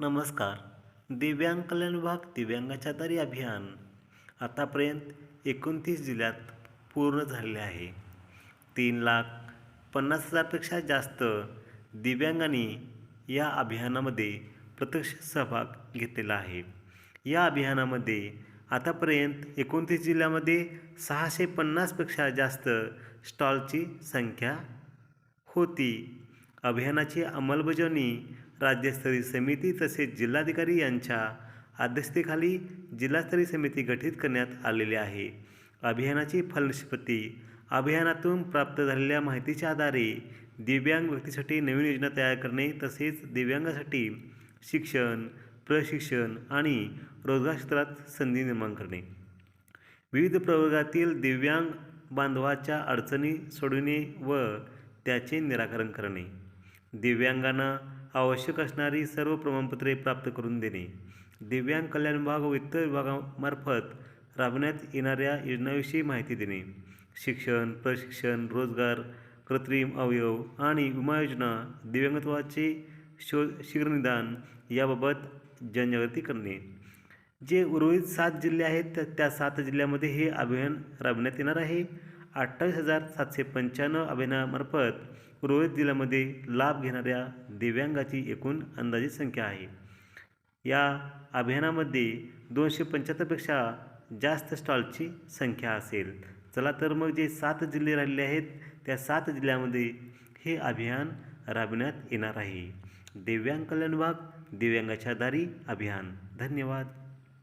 नमस्कार. दिव्यांग कल्याण विभाग दिव्यांगाच्या दारी अभियान आतापर्यंत एकोणतीस जिल्ह्यात पूर्ण झालेले आहे. तीन लाख पन्नास हजारपेक्षा जास्त दिव्यांगांनी या अभियानामध्ये प्रत्यक्ष सहभाग घेतलेला आहे. या अभियानामध्ये आतापर्यंत एकोणतीस जिल्ह्यामध्ये सहाशे पन्नासपेक्षा जास्त स्टॉलची संख्या होती. अभियानाची अंमलबजावणी राज्यस्तरीय समिती तसेच जिल्हाधिकारी यांच्या अध्यक्षतेखाली जिल्हास्तरीय समिती गठीत करण्यात आलेली आहे. अभियानाची फलनिष्पत्ती अभियानातून प्राप्त झालेल्या माहितीच्या आधारे दिव्यांग व्यक्तीसाठी नवीन योजना तयार करणे तसेच दिव्यांगासाठी शिक्षण प्रशिक्षण आणि रोजगार क्षेत्रात संधी निर्माण करणे. विविध प्रवर्गातील दिव्यांग बांधवाच्या अडचणी सोडविणे व त्याचे निराकरण करणे. दिव्यांगांना आवश्यक असणारी सर्व प्रमाणपत्रे प्राप्त करून देणे. दिव्यांग कल्याण विभाग व वित्त विभागामार्फत राबवण्यात येणाऱ्या योजनांविषयी माहिती देणे. शिक्षण प्रशिक्षण रोजगार कृत्रिम अवयव आणि विमा योजना दिव्यांगत्वाचे शो शीघ्रनिदान याबाबत जनजागृती करणे. जे उर्वरित सात जिल्हे आहेत त्या सात जिल्ह्यामध्ये हे अभियान राबवण्यात येणार आहे. अठ्ठावीस हजार सातशे पंच्याण्णव अभियानामार्फत रोहित जिल्ह्यामध्ये लाभ घेणाऱ्या दिव्यांगाची एकूण अंदाजित संख्या आहे. या अभियानामध्ये दोनशे पंच्याहत्तरपेक्षा जास्त स्टॉलची संख्या असेल. चला तर मग जे सात जिल्हे राहिलेले आहेत त्या सात जिल्ह्यामध्ये हे अभियान राबविण्यात येणार आहे. दिव्यांग कल्याण विभाग दिव्यांगाच्या दारी अभियान. धन्यवाद.